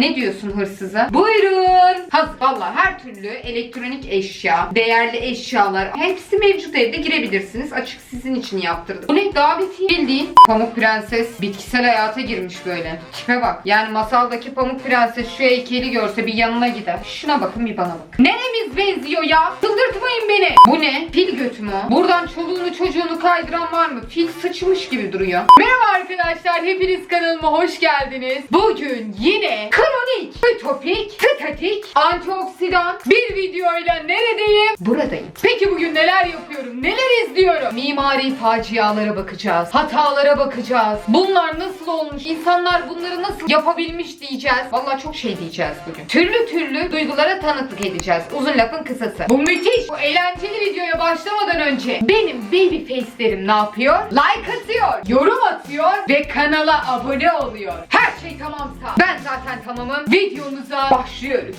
ne diyorsun hırsıza? Buyurun. Hazır. Valla her türlü elektronik eşya, değerli eşyalar hepsi mevcut evde girebilirsiniz. Açık sizin için yaptırdım. Bu ne? Davetiye bildiğin Pamuk Prenses bitkisel hayata girmiş böyle. Tipe bak. Yani masaldaki Pamuk Prenses şu heykeli görse bir yanına gider. Şuna bakın bir bana bakın. Neremiz benziyor ya? Çıldırtmayın beni. Bu ne? Fil götü mü? Buradan çoluğunu çocuğunu kaydıran var mı? Fil sıçmış gibi duruyor. Merhaba arkadaşlar. Hepiniz kanalıma hoş geldiniz. Bugün yine kronik, ütopik, statik, antioksidan bir videoyla neredeyim? Buradayım. Peki bugün neler yapıyorum? Neler izliyorum? Mimari facialara bakacağız. Hatalara bakacağız. Bunlar nasıl olmuş? İnsanlar bunları nasıl yapabilmiş diyeceğiz. Vallahi çok şey diyeceğiz bugün. Türlü türlü duygulara tanıklık edeceğiz. Uzun lafın kısası. Bu müthiş. Bu eğlenceli videoya başlamadan önce benim baby face'lerim ne yapıyor? Like atıyor, yorum atıyor ve kanala abone oluyor. Her şey tamamsa ben zaten tamamım. Videomuza başlıyoruz.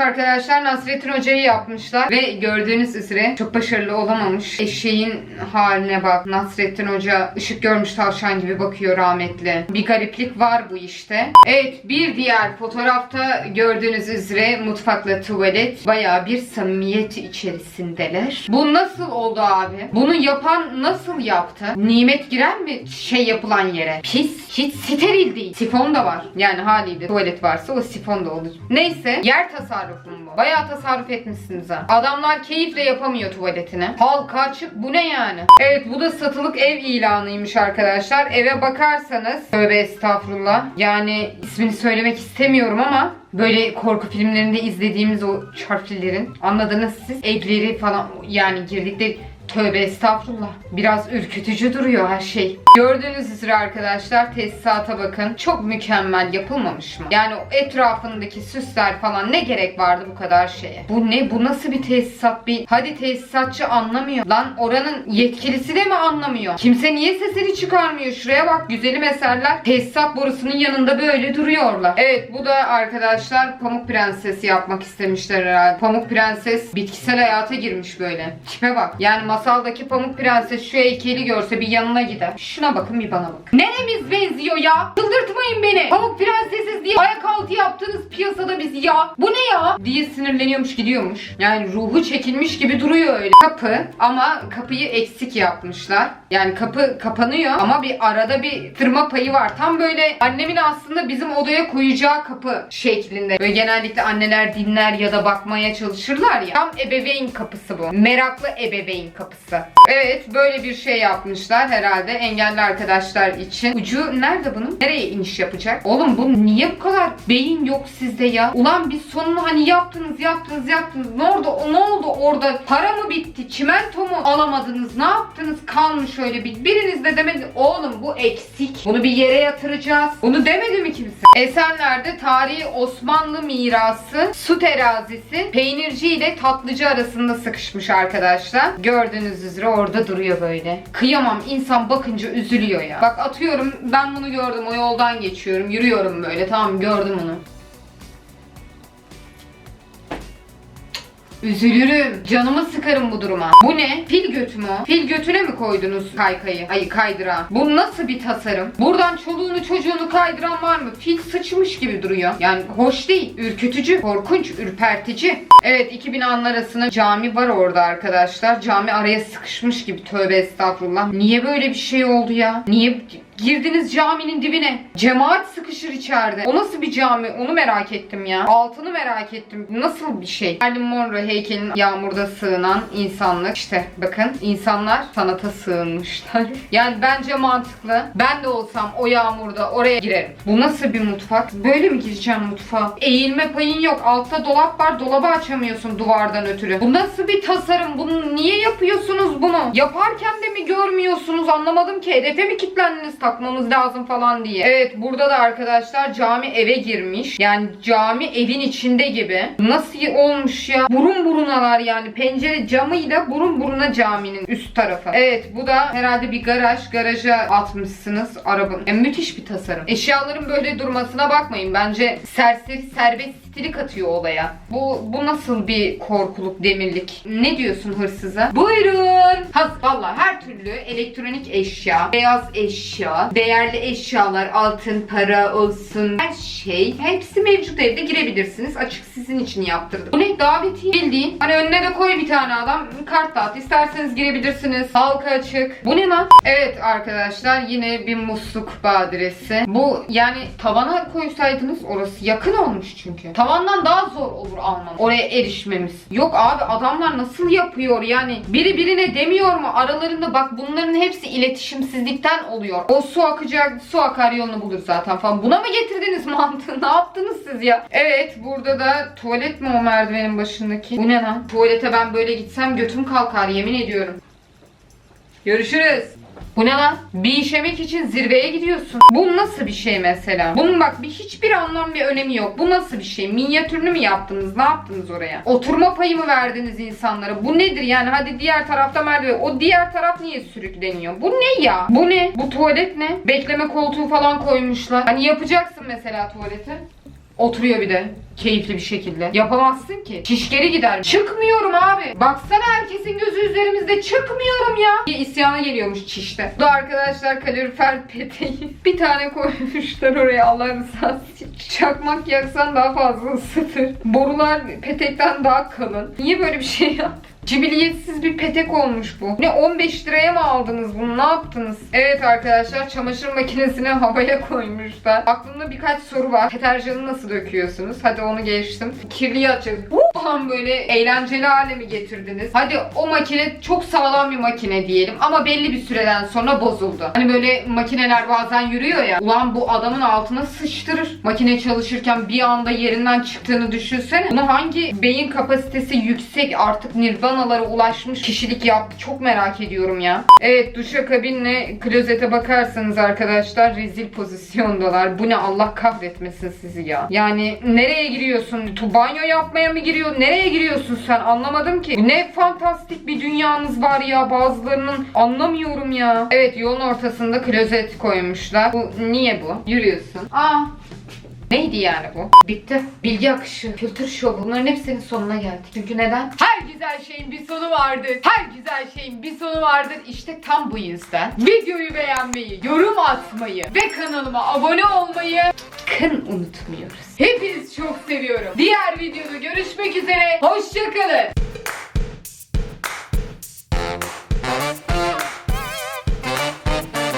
Arkadaşlar Nasrettin Hoca'yı yapmışlar ve gördüğünüz üzere çok başarılı olamamış. Eşeğin haline bak. Nasrettin Hoca ışık görmüş tavşan gibi bakıyor rahmetli. Bir gariplik var bu işte. Evet bir diğer fotoğrafta gördüğünüz üzere mutfakla tuvalet baya bir samimiyet içerisindeler. Bu nasıl oldu abi? Bunu yapan nasıl yaptı? Nimet girer mi şey yapılan yere? Pis. Hiç steril değil. Sifon da var. Yani haliyle tuvalet varsa o sifon da olur. Neyse yer tasarrufu mu bu? Bayağı tasarruf etmişsiniz ha. Adamlar keyifle yapamıyor tuvaletini. Halka açık bu ne yani? Evet bu da satılık ev ilanıymış arkadaşlar. Eve bakarsanız tövbe estağfurullah. Yani ismini söylemek istemiyorum ama Böyle korku filmlerinde izlediğimiz o çarpıların anladınız siz. Evleri falan yani girdikleri Tövbe estağfurullah. Biraz ürkütücü duruyor her şey. Gördüğünüz üzere arkadaşlar tesisata bakın. Çok mükemmel yapılmamış mı? Yani etrafındaki süsler falan ne gerek vardı bu kadar şeye? Bu ne? Bu nasıl bir tesisat? Bir hadi tesisatçı anlamıyor. Lan oranın yetkilisi de mi anlamıyor? Kimse niye sesini çıkarmıyor? Şuraya bak güzelim eserler. Tesisat borusunun yanında böyle duruyorlar. Evet bu da arkadaşlar Pamuk Prenses yapmak istemişler herhalde. Pamuk Prenses bitkisel hayata girmiş böyle. Tipe bak. Yani masaldaki Pamuk Prenses şu heykeli görse bir yanına gider. Şuna bakın bir bana bakın. Neremiz benziyor ya? Çıldırtmayın beni. Pamuk Prensesiz diye ayak altı yaptığınız piyasada biz ya. Bu ne ya? Diye sinirleniyormuş gidiyormuş. Yani ruhu çekilmiş gibi duruyor öyle. Kapı ama kapıyı eksik yapmışlar. Yani kapı kapanıyor ama bir arada bir tırma payı var. Tam böyle annemin aslında bizim odaya koyacağı kapı şeklinde. Böyle genellikle anneler dinler ya da bakmaya çalışırlar ya. Tam ebeveyn kapısı bu. Meraklı ebeveyn kapısı. Evet böyle bir şey yapmışlar herhalde engelli arkadaşlar için. Ucu nerede bunun? Nereye iniş yapacak? Oğlum bu niye bu kadar beyin yok sizde ya? Ulan biz sonunu hani yaptınız yaptınız yaptınız. Ne oldu? Ne oldu orada? Para mı bitti? Çimento mu alamadınız? Ne yaptınız? Kalmış öyle bir. Biriniz de demedi. Oğlum bu eksik. Bunu bir yere yatıracağız. Bunu demedi mi kimse? Esenler'de tarihi Osmanlı mirası su terazisi peynirci ile tatlıcı arasında sıkışmış arkadaşlar. Gördüğünüz üzere orada duruyor böyle. Kıyamam insan bakınca üzülüyor ya. Bak atıyorum ben bunu gördüm o yoldan geçiyorum yürüyorum böyle tamam gördüm onu. Üzülürüm. Canımı sıkarım bu duruma. Bu ne? Fil götü mü o? Fil götüne mi koydunuz kaykayı? Ay kaydıra. Bu nasıl bir tasarım? Buradan çoluğunu çocuğunu kaydıran var mı? Fil sıçmış gibi duruyor. Yani hoş değil. Ürkütücü, korkunç, ürpertici. Evet 2000 anlar arasında cami var orada arkadaşlar. Cami araya sıkışmış gibi. Tövbe estağfurullah. Niye böyle bir şey oldu ya? Niye Girdiniz caminin dibine. Cemaat sıkışır içeride. O nasıl bir cami? Onu merak ettim ya. Altını merak ettim. Nasıl bir şey? Marilyn Monroe heykelin yağmurda sığınan insanlık. İşte bakın insanlar sanata sığınmışlar. Yani bence mantıklı. Ben de olsam o yağmurda oraya girerim. Bu nasıl bir mutfak? Böyle mi gireceğim mutfağa? Eğilme payın yok. Altta dolap var. Dolabı açamıyorsun duvardan ötürü. Bu nasıl bir tasarım? Bunu niye yapıyorsunuz bunu? Yaparken de mi görmüyorsunuz? Anlamadım ki. Hedefe mi kilitlendiniz? Takmamız lazım falan diye. Evet burada da arkadaşlar cami eve girmiş. Yani cami evin içinde gibi. Nasıl olmuş ya? Burun burunalar yani. Pencere camıyla burun buruna caminin üst tarafı. Evet bu da herhalde bir garaj. Garaja atmışsınız arabanın. E, müthiş bir tasarım. Eşyaların böyle durmasına bakmayın. Bence serseri serbest elektrik atıyor olaya. Bu bu nasıl bir korkuluk demirlik? Ne diyorsun hırsıza? Buyurun. Has valla her türlü elektronik eşya, beyaz eşya, değerli eşyalar, altın, para olsun her şey hepsi mevcut evde girebilirsiniz. Açık sizin için yaptırdım. Bu ne? Davetiye bildiğin. Hani önüne de koy bir tane adam kart dağıt. İsterseniz girebilirsiniz. Halka açık. Bu ne lan? Evet arkadaşlar yine bir musluk badiresi. Bu yani tavana koysaydınız orası yakın olmuş çünkü. Tavandan daha zor olur almam. Oraya erişmemiz. Yok abi adamlar nasıl yapıyor yani? Biri birine demiyor mu? Aralarında bak bunların hepsi iletişimsizlikten oluyor. O su akacak, su akar yolunu bulur zaten falan. Buna mı getirdiniz mantığı? Ne yaptınız siz ya? Evet burada da tuvalet mi o merdivenin başındaki? Bu ne lan? Tuvalete ben böyle gitsem götüm kalkar yemin ediyorum. Görüşürüz. Bu ne lan? Bir işemek için zirveye gidiyorsun. Bu nasıl bir şey mesela? Bunun bak bir hiçbir anlam bir önemi yok. Bu nasıl bir şey? Minyatürünü mü yaptınız? Ne yaptınız oraya? Oturma payı mı verdiniz insanlara? Bu nedir yani? Hadi diğer tarafta merdiven. O diğer taraf niye sürükleniyor? Bu ne ya? Bu ne? Bu tuvalet ne? Bekleme koltuğu falan koymuşlar. Hani yapacaksın mesela tuvaleti. Oturuyor bir de keyifli bir şekilde. Yapamazsın ki. Şişkeri gider. Çıkmıyorum abi. Baksana herkesin gözü üzerimizde. Çıkmıyorum ya. Bir isyana geliyormuş çişte. Bu da arkadaşlar kalorifer peteği. Bir tane koymuşlar oraya Allah rızası için. Çakmak yaksan daha fazla ısıtır. Borular petekten daha kalın. Niye böyle bir şey yaptın? Cibiliyetsiz bir petek olmuş bu. Ne 15 liraya mı aldınız bunu? Ne yaptınız? Evet arkadaşlar çamaşır makinesini havaya koymuşlar. Aklımda birkaç soru var. Deterjanı nasıl döküyorsunuz? Hadi onu geçtim. Kirliyi açacağız. Falan böyle eğlenceli hale mi getirdiniz? Hadi o makine çok sağlam bir makine diyelim ama belli bir süreden sonra bozuldu. Hani böyle makineler bazen yürüyor ya. Ulan bu adamın altına sıçtırır. Makine çalışırken bir anda yerinden çıktığını düşünsene. Bunu hangi beyin kapasitesi yüksek artık nirvanalara ulaşmış kişilik yaptı? Çok merak ediyorum ya. Evet duşakabinle klozete bakarsanız arkadaşlar rezil pozisyondalar. Bu ne Allah kahretmesin sizi ya. Yani nereye giriyorsun? Tu banyo yapmaya mı giriyor? Nereye giriyorsun sen? Anlamadım ki. Ne fantastik bir dünyanız var ya. Bazılarının anlamıyorum ya. Evet yolun ortasında klozet koymuşlar. Bu niye bu? Yürüyorsun. Aa Neydi yani bu? Bitti. Bilgi akışı, kültür şovu bunların hepsinin sonuna geldik. Çünkü neden? Her güzel şeyin bir sonu vardır. Her güzel şeyin bir sonu vardır. İşte tam bu yüzden videoyu beğenmeyi, yorum atmayı ve kanalıma abone olmayı sakın unutmuyoruz. Hepinizi çok seviyorum. Diğer videoda görüşmek üzere. Hoşçakalın.